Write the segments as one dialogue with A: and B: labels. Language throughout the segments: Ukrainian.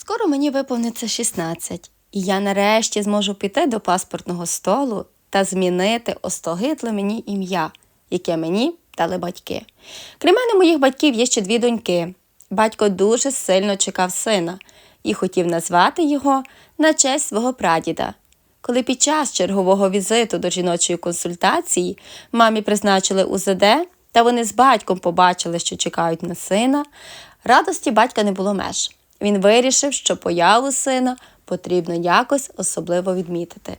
A: Скоро мені виповниться 16, і я нарешті зможу піти до паспортного столу та змінити остогидле мені ім'я, яке мені дали батьки. Крім мене, моїх батьків є ще дві доньки. Батько дуже сильно чекав сина і хотів назвати його на честь свого прадіда. Коли під час чергового візиту до жіночої консультації мамі призначили УЗД, та вони з батьком побачили, що чекають на сина, радості батька не було меж. Він вирішив, що появу сина потрібно якось особливо відмітити.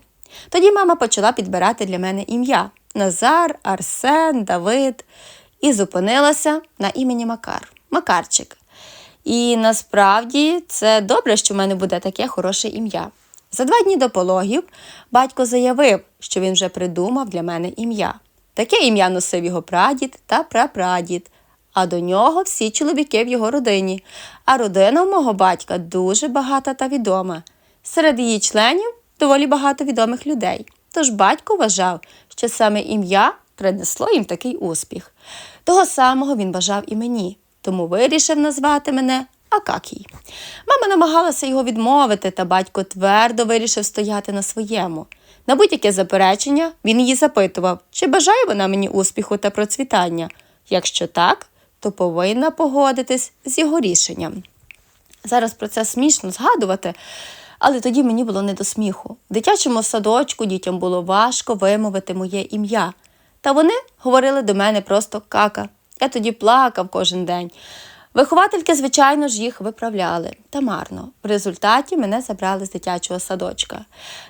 A: Тоді мама почала підбирати для мене ім'я Назар, Арсен, Давид і зупинилася на імені Макар Макарчик. І насправді це добре, що в мене буде таке хороше ім'я. За два дні до пологів батько заявив, що він вже придумав для мене ім'я. Таке ім'я носив його прадід та прапрадід, а до нього всі чоловіки в його родині. А родина в мого батька дуже багата та відома. Серед її членів доволі багато відомих людей. Тож батько вважав, що саме ім'я принесло їм такий успіх. Того самого він бажав і мені, тому вирішив назвати мене Акакій. Мама намагалася його відмовити, та батько твердо вирішив стояти на своєму. На будь-яке заперечення він її запитував, чи бажає вона мені успіху та процвітання. Якщо так, то повинна погодитись з його рішенням. Зараз про це смішно згадувати, але тоді мені було не до сміху. В дитячому садочку дітям було важко вимовити моє ім'я. Та вони говорили до мене просто кака. Я тоді плакав кожен день. Виховательки, звичайно ж, їх виправляли та марно. В результаті мене забрали з дитячого садочка.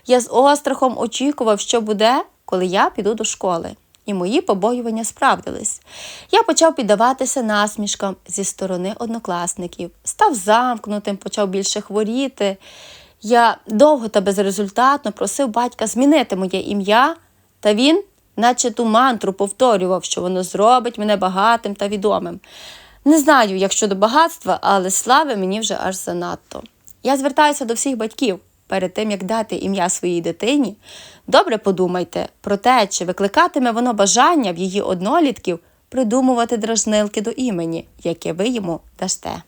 A: Я з острахом очікував, що буде, коли я піду до школи. І мої побоювання справдились. Я почав піддаватися насмішкам зі сторони однокласників, став замкнутим, почав більше хворіти. Я довго та безрезультатно просив батька змінити моє ім'я, та він, наче ту мантру, повторював, що воно зробить мене багатим та відомим. Не знаю, як щодо багатства, але слави мені вже аж занадто. Я звертаюся до всіх батьків. Перед тим, як дати ім'я своїй дитині, добре подумайте про те, чи викликатиме воно бажання в її однолітків придумувати дражнилки до імені, яке ви йому дасте.